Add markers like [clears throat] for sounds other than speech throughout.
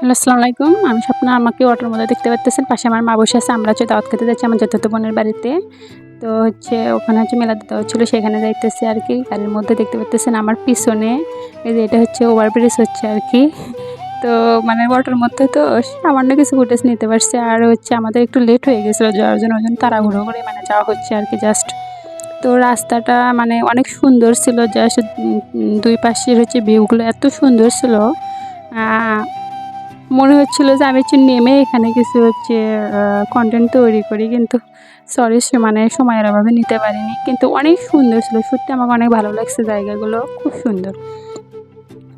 Hello, আসসালামু আলাইকুম। আমি স্বপ্না, আমাকে অটোর মধ্যে দেখতে পাচ্ছেন পাশে আমার মা বসে আছে। আমরা হচ্ছে দাওয়াত খেতে যাচ্ছি আমার যথার্থ বোনের বাড়িতে। তো হচ্ছে ওখানে হচ্ছে মেলাতে দিতে হচ্ছিল, সেখানে যাইতেছে আর কি। গাড়ির মধ্যে দেখতে পাচ্ছেন আমার পিছনে। এই যে এটা হচ্ছে ওভারব্রিজ হচ্ছে আর কি। তো মানে অটোর মধ্যে তো সামান্য কিছু ফুটেজ নিতে পারছে। আর হচ্ছে আমাদের একটু লেট হয়ে গেছিল যাওয়ার জন্য ওই জন্য তাড়াহুড়ো করে মানে যাওয়া হচ্ছে আর কি জাস্ট তো রাস্তাটা মানে অনেক সুন্দর ছিল জাস্ট দুই পাশের হচ্ছে ভিউগুলো এত সুন্দর ছিল। মনে হচ্ছিল যে আমি একটু নেমে এখানে কিছু হচ্ছে কন্টেন্ট তৈরি করি, কিন্তু সরি সে মানে সময়ের অভাবে নিতে পারিনি। কিন্তু অনেক সুন্দর ছিল। সত্যি আমাকে অনেক ভালো লাগছে জায়গাগুলো। খুব সুন্দর।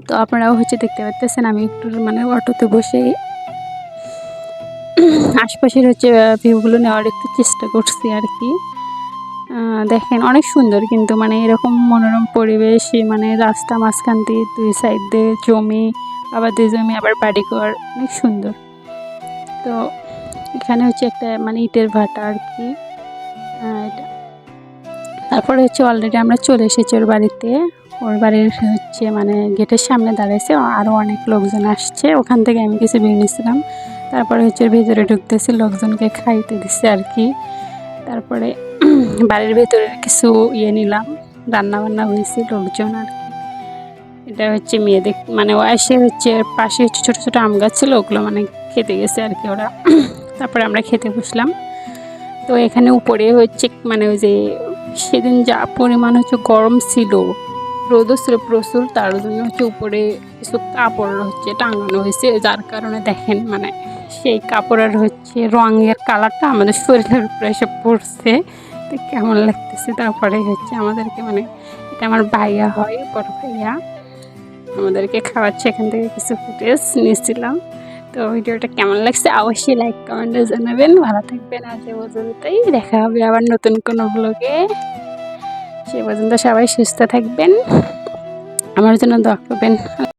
তো আপনারাও হচ্ছে দেখতে পাচ্ছেন আমি একটু মানে অটোতে বসে আশপাশের হচ্ছে ভিউগুলো নেওয়ার একটু চেষ্টা করছি আর কি। দেখেন অনেক সুন্দর কিন্তু মানে এরকম মনোরম পরিবেশ মানে রাস্তা মাঝখান দিয়ে দুই সাইড দিয়ে জমি আবার দুই জমি আবার বাড়িঘর অনেক সুন্দর। তো এখানে হচ্ছে একটা মানে ইটের ভাটা আর কি। এটা। তারপরে হচ্ছে অলরেডি আমরা চলে এসেছি ওর বাড়িতে। ওর বাড়ির হচ্ছে মানে গেটের সামনে দাঁড়িয়েছে আরও অনেক লোকজন আসছে। ওখান থেকে আমি কিছু বের নিয়েছিলাম তারপরে হচ্ছে ভেতরে ঢুকতেছি, লোকজনকে খাইতে দিচ্ছে আর কি। তারপরে বাড়ির ভেতরে কিছু ইয়ে নিলাম। রান্না বান্না হয়েছে, লোকজন আর এটা হচ্ছে মেয়েদের মানে ও এসে হচ্ছে পাশে হচ্ছে ছোটো ছোটো আম গাছ ছিল, ওগুলো মানে খেতে গেছে আর কি ওরা। [clears throat] তারপরে আমরা খেতে বসলাম। তো এখানে উপরে হচ্ছে মানে ওই যে সেদিন যা পরিমাণ হচ্ছে গরম ছিল রোদও ছিল প্রচুর, তার জন্য হচ্ছে উপরে কিছু কাপড় হচ্ছে টাঙানো হয়েছে, যার কারণে দেখেন মানে সেই কাপড়ের হচ্ছে রঙের কালারটা আমাদের শরীরের উপরে এসে পড়ছে। তো কেমন লাগতেছে? তারপরে হচ্ছে আমাদেরকে মানে এটা আমার ভাইয়া হয়, বড় ভাইয়া। আমাদেরকে খাওয়াচ্ছে, এখান থেকে কিছু ফুটেজ নিয়েছিলাম। তো ভিডিওটা কেমন লাগছে অবশ্যই লাইক কমেন্টে জানাবেন। ভালো থাকবেন আর সে পর্যন্তই। দেখা হবে আবার নতুন কোনো ব্লগে সে পর্যন্ত সবাই সুস্থ থাকবেন। আমার জন্য দোয়া করবেন।